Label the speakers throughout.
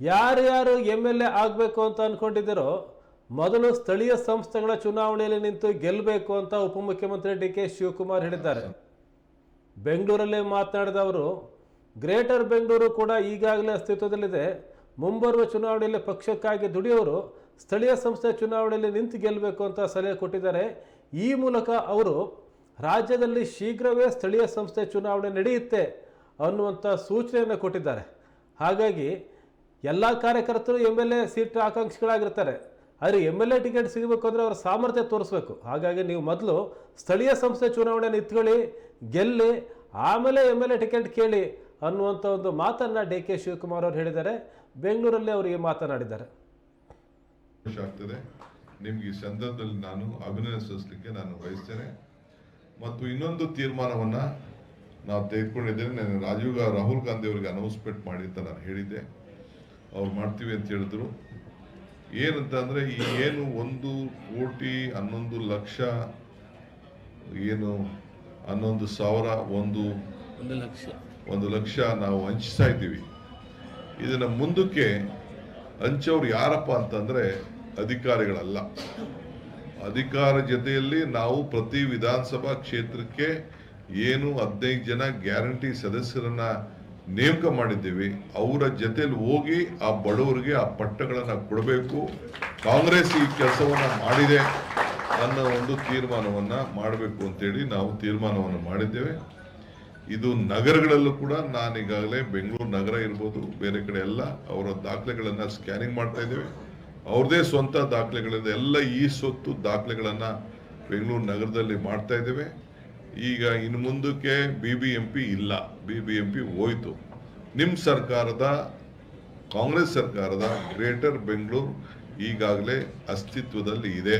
Speaker 1: ಯಾರ್ಯಾರು M L A ಆಗಬೇಕು ಅಂತ ಅಂದ್ಕೊಂಡಿದ್ದೀರೋ ಮೊದಲು ಸ್ಥಳೀಯ ಸಂಸ್ಥೆಗಳ ಚುನಾವಣೆಯಲ್ಲಿ ನಿಂತು ಗೆಲ್ಲಬೇಕು ಅಂತ ಉಪಮುಖ್ಯಮಂತ್ರಿ ಡಿ ಕೆ ಶಿವಕುಮಾರ್ ಹೇಳಿದ್ದಾರೆ. ಬೆಂಗಳೂರಲ್ಲೇ ಮಾತನಾಡಿದ ಅವರು, ಗ್ರೇಟರ್ ಬೆಂಗಳೂರು ಕೂಡ ಈಗಾಗಲೇ ಅಸ್ತಿತ್ವದಲ್ಲಿದೆ. ಮುಂಬರುವ ಚುನಾವಣೆಯಲ್ಲಿ ಪಕ್ಷಕ್ಕಾಗಿ ದುಡಿಯೋರು ಸ್ಥಳೀಯ ಸಂಸ್ಥೆ ಚುನಾವಣೆಯಲ್ಲಿ ನಿಂತು ಗೆಲ್ಲಬೇಕು ಅಂತ ಸಲಹೆ ಕೊಟ್ಟಿದ್ದಾರೆ. ಈ ಮೂಲಕ ಅವರು, ರಾಜ್ಯದಲ್ಲಿ ಶೀಘ್ರವೇ ಸ್ಥಳೀಯ ಸಂಸ್ಥೆ ಚುನಾವಣೆ ನಡೆಯುತ್ತೆ ಅನ್ನುವಂಥ ಸೂಚನೆಯನ್ನು ಕೊಟ್ಟಿದ್ದಾರೆ. ಹಾಗಾಗಿ ಎಲ್ಲ ಕಾರ್ಯಕರ್ತರು ಎಂ ಎಲ್ ಎ ಸೀಟ್ ಆಕಾಂಕ್ಷಿಗಳಾಗಿರ್ತಾರೆ. ಆದರೆ ಎಂ ಎಲ್ ಎ ಟಿಕೆಟ್ ಸಿಗಬೇಕು ಅಂದರೆ ಅವ್ರ ಸಾಮರ್ಥ್ಯ ತೋರಿಸ್ಬೇಕು. ಹಾಗಾಗಿ ನೀವು ಮೊದಲು ಸ್ಥಳೀಯ ಸಂಸ್ಥೆ ಚುನಾವಣೆ ನಿಂತ್ಕೊಳ್ಳಿ, ಗೆಲ್ಲಿ, ಆಮೇಲೆ ಎಂ ಎಲ್ ಎ ಟಿಕೆಟ್ ಕೇಳಿ ಅನ್ನುವಂಥ ಒಂದು ಮಾತನ್ನು ಡಿ ಕೆ ಶಿವಕುಮಾರ್ ಅವರು ಹೇಳಿದ್ದಾರೆ. ಬೆಂಗಳೂರಲ್ಲಿ ಅವರು ಈ ಮಾತನಾಡಿದ್ದಾರೆ.
Speaker 2: ಆಗ್ತದೆ. ನಿಮ್ಗೆ ಈ ಸಂದರ್ಭದಲ್ಲಿ ನಾನು ಅಭಿನಂದಿಸಲಿಕ್ಕೆ ನಾನು ಬಯಸ್ತೇನೆ. ಮತ್ತು ಇನ್ನೊಂದು ತೀರ್ಮಾನವನ್ನು ನಾವು ತೆಗೆದುಕೊಂಡಿದ್ದೇನೆ. ನಾನು ರಾಜೀವ್ ರಾಹುಲ್ ಗಾಂಧಿ ಅವರಿಗೆ ಅನೌನ್ಸ್ಮೆಂಟ್ ಮಾಡಿ ಅಂತ ನಾನು ಹೇಳಿದ್ದೆ. ಅವ್ರು ಮಾಡ್ತೀವಿ ಅಂತ ಹೇಳಿದ್ರು. ಏನಂತ ಅಂದ್ರೆ ಈ ಏನು ಒಂದು ಕೋಟಿ ಹನ್ನೊಂದು ಲಕ್ಷ ಏನು ಹನ್ನೊಂದು ಸಾವಿರ ಒಂದು
Speaker 3: ಒಂದು ಲಕ್ಷ.
Speaker 2: ಒಂದು ಲಕ್ಷ ನಾವು ಹಂಚ್ತಾ ಇದ್ದೀವಿ. ಇದನ್ನ ಮುಂದಕ್ಕೆ ಹಂಚೋರು ಯಾರಪ್ಪ ಅಂತಂದ್ರೆ ಅಧಿಕಾರಿಗಳಲ್ಲ. ಅಧಿಕಾರ ಜೊತೆಯಲ್ಲಿ ನಾವು ಪ್ರತಿ ವಿಧಾನಸಭಾ ಕ್ಷೇತ್ರಕ್ಕೆ ಏನು ಹದಿನೈದು ಜನ ಗ್ಯಾರಂಟಿ ಸದಸ್ಯರನ್ನ ನೇಮಕ ಮಾಡಿದ್ದೀವಿ, ಅವರ ಜೊತೆಲಿ ಹೋಗಿ ಆ ಬಡವರಿಗೆ ಆ ಪಟ್ಟಗಳನ್ನು ಕೊಡಬೇಕು. ಕಾಂಗ್ರೆಸ್ ಈ ಕೆಲಸವನ್ನು ಮಾಡಿದೆ ಅನ್ನೋ ಒಂದು ತೀರ್ಮಾನವನ್ನು ಮಾಡಬೇಕು ಅಂತೇಳಿ ನಾವು ತೀರ್ಮಾನವನ್ನು ಮಾಡಿದ್ದೇವೆ. ಇದು ನಗರಗಳಲ್ಲೂ ಕೂಡ ನಾನು ಈಗಾಗಲೇ ಬೆಂಗಳೂರು ನಗರ ಇರ್ಬೋದು, ಬೇರೆ ಕಡೆ ಎಲ್ಲ ಅವರ ದಾಖಲೆಗಳನ್ನು ಸ್ಕ್ಯಾನಿಂಗ್ ಮಾಡ್ತಾ ಇದ್ದೇವೆ. ಅವ್ರದೇ ಸ್ವಂತ ದಾಖಲೆಗಳಿಂದ, ಎಲ್ಲ ಈ ಸೊತ್ತು ದಾಖಲೆಗಳನ್ನು ಬೆಂಗಳೂರು ನಗರದಲ್ಲಿ ಮಾಡ್ತಾ ಇದ್ದೇವೆ. ಈಗ ಇನ್ನು ಮುಂದಕ್ಕೆ ಬಿ ಬಿ ಎಂ ಪಿ ಇಲ್ಲ. ಬಿ ಬಿ ಎಂ ಪಿ ಹೋಯಿತು. ನಿಮ್ಮ ಸರ್ಕಾರದ, ಕಾಂಗ್ರೆಸ್ ಸರ್ಕಾರದ ಗ್ರೇಟರ್ ಬೆಂಗಳೂರು ಈಗಾಗಲೇ ಅಸ್ತಿತ್ವದಲ್ಲಿ ಇದೆ.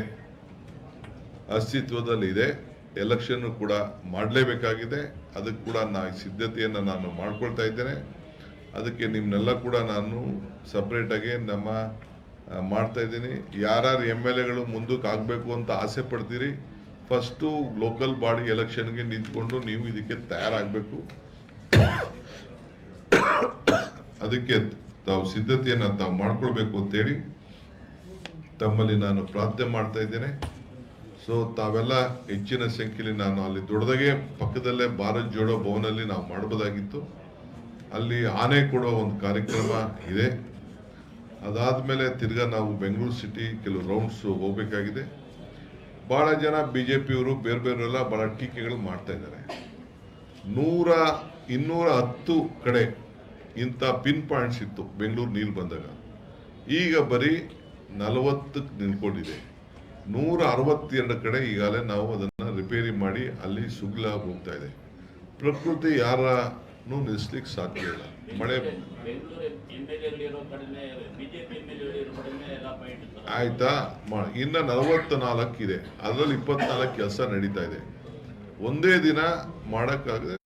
Speaker 2: ಅಸ್ತಿತ್ವದಲ್ಲಿ ಇದೆ. ಎಲೆಕ್ಷನ್ ಕೂಡ ಮಾಡಲೇಬೇಕಾಗಿದೆ. ಅದಕ್ಕೆ ಕೂಡ ನಾ ಈ ಸಿದ್ಧತೆಯನ್ನು ನಾನು ಮಾಡ್ಕೊಳ್ತಾ ಇದ್ದೇನೆ. ಅದಕ್ಕೆ ನಿಮ್ಮನ್ನೆಲ್ಲ ಕೂಡ ನಾನು ಸಪ್ರೇಟಾಗಿ ನಮ್ಮ ಮಾಡ್ತಾ ಇದ್ದೀನಿ. ಯಾರ್ಯಾರು ಎಂ ಎಲ್ ಎಗಳು ಮುಂದಕ್ಕೆ ಆಗಬೇಕು ಅಂತ ಆಸೆ ಪಡ್ತೀರಿ ಫಸ್ಟು ಲೋಕಲ್ ಬಾಡಿ ಎಲೆಕ್ಷನ್ಗೆ ನಿಂತ್ಕೊಂಡು ನೀವು ಇದಕ್ಕೆ ತಯಾರಾಗಬೇಕು. ಅದಕ್ಕೆ ತಾವು ಸಿದ್ಧತೆಯನ್ನು ತಾವು ಮಾಡಿಕೊಳ್ಬೇಕು ಅಂತೇಳಿ ತಮ್ಮಲ್ಲಿ ನಾನು ಪ್ರಾರ್ಥನೆ ಮಾಡ್ತಾ ಇದ್ದೇನೆ. ಸೊ ತಾವೆಲ್ಲ ಹೆಚ್ಚಿನ ಸಂಖ್ಯೆಯಲ್ಲಿ ನಾನು ಅಲ್ಲಿ ದೊಡ್ಡದಾಗೆ ಪಕ್ಕದಲ್ಲೇ ಭಾರತ್ ಜೋಡೋ ಭವನಲ್ಲಿ ನಾವು ಮಾಡಬಹುದಾಗಿತ್ತು ಅಲ್ಲಿ ಆನೆ ಕೊಡೋ ಒಂದು ಕಾರ್ಯಕ್ರಮ ಇದೆ. ಅದಾದ ಮೇಲೆ ತಿರ್ಗಾ ನಾವು ಬೆಂಗಳೂರು ಸಿಟಿ ಕೆಲವು ರೌಂಡ್ಸ್ ಹೋಗ್ಬೇಕಾಗಿದೆ. ಬಹಳ ಜನ ಬಿ ಜೆ ಪಿಯವರು ಬೇರೆ ಬೇರೆಲ್ಲ ಬಹಳ ಟೀಕೆಗಳು ಮಾಡ್ತಾ ಇದ್ದಾರೆ. ನೂರ, ಇನ್ನೂರ ಹತ್ತು ಕಡೆ ಇಂಥ ಪಿನ್ ಪಾಯಿಂಟ್ಸ್ ಇತ್ತು ಬೆಂಗಳೂರು ನೀರು ಬಂದಾಗ. ಈಗ ಬರೀ ನಲವತ್ತಕ್ಕೆ ನಿಂತ್ಕೊಂಡಿದೆ. ನೂರ ಅರವತ್ತೆರಡು ಕಡೆ ಈಗಾಗಲೇ ನಾವು ಅದನ್ನು ರಿಪೇರಿ ಮಾಡಿ ಅಲ್ಲಿ ಸುಗ್ಲ ಹೋಗ್ತಾ ಇದೆ. ಪ್ರಕೃತಿ ಯಾರನ್ನು ನಿಲ್ಲಿಸ್ಲಿಕ್ಕೆ ಸಾಧ್ಯ ಇಲ್ಲ. ಮಳೆ ಆಯ್ತಾ? ಇನ್ನ ನಲವತ್ತ ನಾಲ್ಕು ಇದೆ. ಅದರಲ್ಲಿ ಇಪ್ಪತ್ನಾಲ್ಕು ಕೆಲಸ ನಡೀತಾ ಇದೆ. ಒಂದೇ ದಿನ ಮಾಡೋಕ್ಕಾಗದೆ